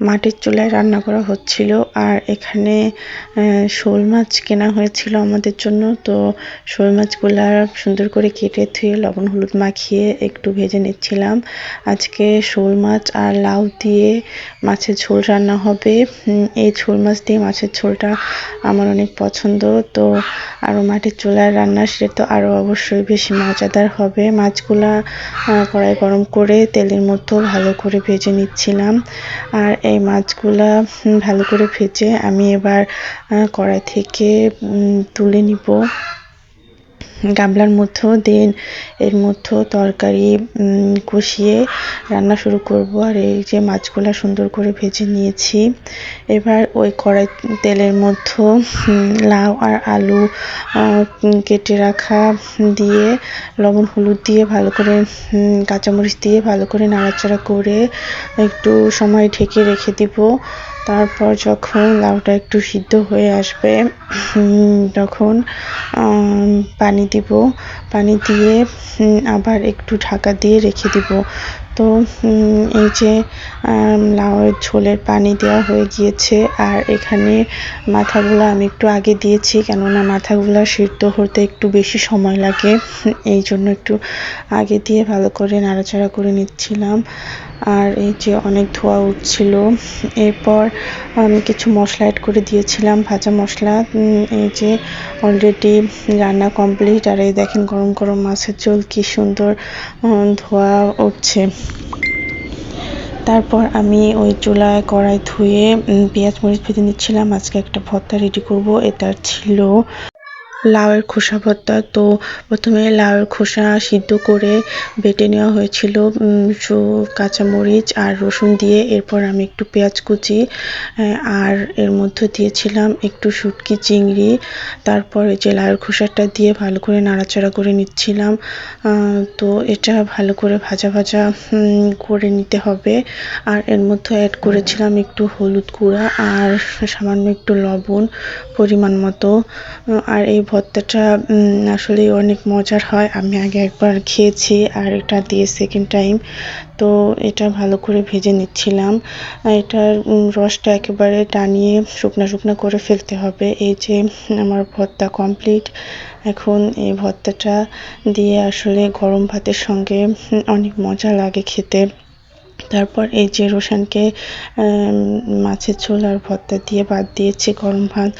মাটির চুলায় রান্না করা হচ্ছিল আর এখানে শোল মাছ কেনা হয়েছিল আমাদের জন্য। তো শোল মাছগুলা সুন্দর করে কেটে ধুয়ে লবণ হলুদ মাখিয়ে একটু ভেজে নিচ্ছিলাম। আজকে শোল মাছ আর লাউ দিয়ে মাছের ঝোল রান্না হবে। এই ঝোল মাছ দিয়ে মাছের ঝোলটা আমার অনেক পছন্দ। তো আরও মাটির চুলায় রান্না, সেটা তো আরও অবশ্যই বেশি মজাদার হবে। মাছগুলা কড়াই গরম করে তেলের মধ্যে ভালো করে ভেজে নিচ্ছিলাম। আর এই মাছগুলা ভালো করে ভেজে আমি এবার কড়াই থেকে তুলে নিব। গামলার মধ্যেও দেন এর মধ্যেও তরকারি কষিয়ে রান্না শুরু করব। আর এই যে মাছগুলা সুন্দর করে ভেজে নিয়েছি। এবার ওই কড়াই তেলের মধ্যে লাউ আর আলু কেটে রাখা দিয়ে, লবণ, হলুদ দিয়ে ভালো করে কাঁচামরিচ দিয়ে ভালো করে নাড়াচাড়া করে একটু সময় ঢেকে রেখে দিব। তারপর যখন লাউটা একটু সিদ্ধ হয়ে আসবে তখন পানি দিব। পানি দিয়ে আবার একটু ঢাকা দিয়ে রেখে দিব। তো এই যে লাউয়ের ঝোলের পানি দেওয়া হয়ে গিয়েছে, আর এখানে মাথাগুলো আমি একটু আগে দিয়েছি, কেননা মাথাগুলো সিদ্ধ হতে একটু বেশি সময় লাগে। এই জন্য একটু আগে দিয়ে ভালো করে নাড়াচাড়া করে নিচ্ছিলাম। আর এই যে অনেক ধোয়া উঠছিল। এরপর আমি কিছু মশলা অ্যাড করে দিয়েছিলাম, ভাজা মশলা। এই যে অলরেডি রান্না কমপ্লিট আর এই দেখেন গরম গরম মাছের ঝোল কি সুন্দর ধোয়া উঠছে। তারপর আমি ওই চুলায় কড়াই ধুয়ে পেঁয়াজ মরিচ ভেজে নিচ্ছিলাম। আজকে একটা ভর্তা রেডি করব, এটা ছিল লাউয়ের খোসা ভর্তা। তো প্রথমে লাউয়ের খোসা সিদ্ধ করে বেটে নেওয়া হয়েছিল কাঁচামরিচ আর রসুন দিয়ে। এরপর আমি একটু পেঁয়াজ কুচি আর এর মধ্যে দিয়েছিলাম একটু শুটকি চিংড়ি। তারপর যে লাউয়ের খোসাটা দিয়ে ভালো করে নাড়াচাড়া করে নিচ্ছিলাম। তো এটা ভালো করে ভাজা ভাজা করে নিতে হবে। আর এর মধ্যে অ্যাড করেছিলাম একটু হলুদ গুঁড়া আর সামান্য একটু লবণ পরিমাণ মতো। আর এই ভর্তাটা আসলে অনেক মজার হয়। আমি আগে একবার খেয়েছি আর এটা দিয়ে সেকেন্ড টাইম তো এটা ভালো করে ভেজে নিচ্ছিলাম। এটার রসটা একেবারে টানিয়ে শুকনো শুকনো করে ফেলতে হবে। এই যে আমার ভর্তা কমপ্লিট এখন এই ভর্তাটা দিয়ে আসলে গরম ভাতের সঙ্গে অনেক মজা লাগে খেতে। তারপর এই যে রোশানকে মাছের ঝোল আর ভর্তা দিয়ে বাদ দিয়েছে, গরম ভাত।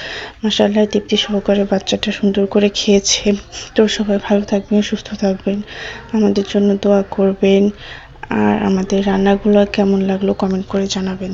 মশাল্লাহ তৃপ্তি সহকারে বাচ্চাটা সুন্দর করে খেয়েছে। তো সবাই ভালো থাকবেন, সুস্থ থাকবেন। আমাদের জন্য দোয়া করবেন। আর আমাদের রান্নাগুলো কেমন লাগল কমেন্ট করে জানাবেন।